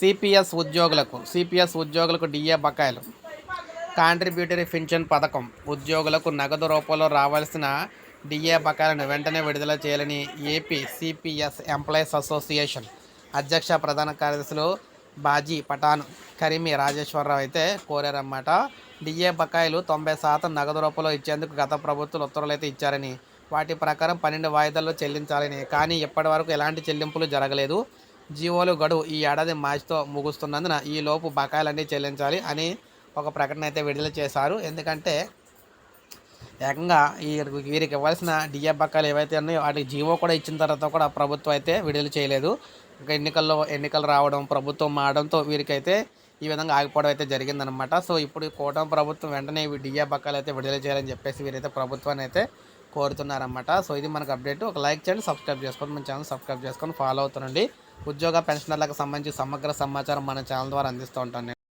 CPS ఉద్యోగులకు CPS ఉద్యోగులకు DA బకాయిలు. కాంట్రిబ్యూటరీ పెన్షన్ పథకం. ఉద్యోగులకు నగదు రూపంలో రావాల్సిన డిఏ బకాయిలను వెంటనే విడుదల చేయాలని ఏపీ సిపిఎస్ ఎంప్లాయీస్ అసోసియేషన్ అధ్యక్ష ప్రధాన కార్యదర్శులు బాజీ పఠాన్ కరీమి రాజేశ్వరరావు అయితే కోరారన్నమాట. డిఏ బకాయిలు తొంభై శాతం నగదు రూపంలో ఇచ్చేందుకు గత ప్రభుత్వం ఉత్తర్వులు అయితే ఇచ్చారని. వాటి ప్రకారం పన్నెండు వాయిదాల్లో చెల్లించాలని. కానీ ఇప్పటి వరకు ఎలాంటి చెల్లింపులు జరగలేదు. జీవోలు గడువు ఈ ఏడాది మార్చితో ముగుస్తున్నందున ఈ లోపు బకాయిలన్నీ చెల్లించాలి అని ఒక ప్రకటన అయితే విడుదల చేశారు. ఎందుకంటే ఏకంగా ఈ వీరికి ఇవ్వాల్సిన డిఏ బకాయిలు ఏవైతే ఉన్నాయో వాటికి జీవో కూడా ఇచ్చిన తర్వాత కూడా ప్రభుత్వం అయితే విడుదల చేయలేదు. ఇంకా ఎన్నికల్లో ఎన్నికలు రావడం ప్రభుత్వం మారడంతో వీరికైతే ఈ విధంగా ఆగిపోవడం అయితే జరిగిందనమాట సో ఇప్పుడు కోటం కూటమి ప్రభుత్వం వెంటనే ఇవి డిఏ బకాయిలు అయితే విడుదల చేయాలని చెప్పేసి వీరైతే ప్రభుత్వాన్ని అయితే కోరుతున్నారన్నమాట. సో ఇది మనకు అప్డేట్. ఒక లైక్ చేయండి సబ్స్క్రైబ్ చేసుకోండి. మన ఛానల్ సబ్స్క్రైబ్ చేసుకొని ఫాలో అవుతుండండి. ఉద్యోగ పెన్షనర్లకు సంబంధించి సమగ్ర సమాచారం మన ఛానల్ ద్వారా అందిస్తూ ఉంటాను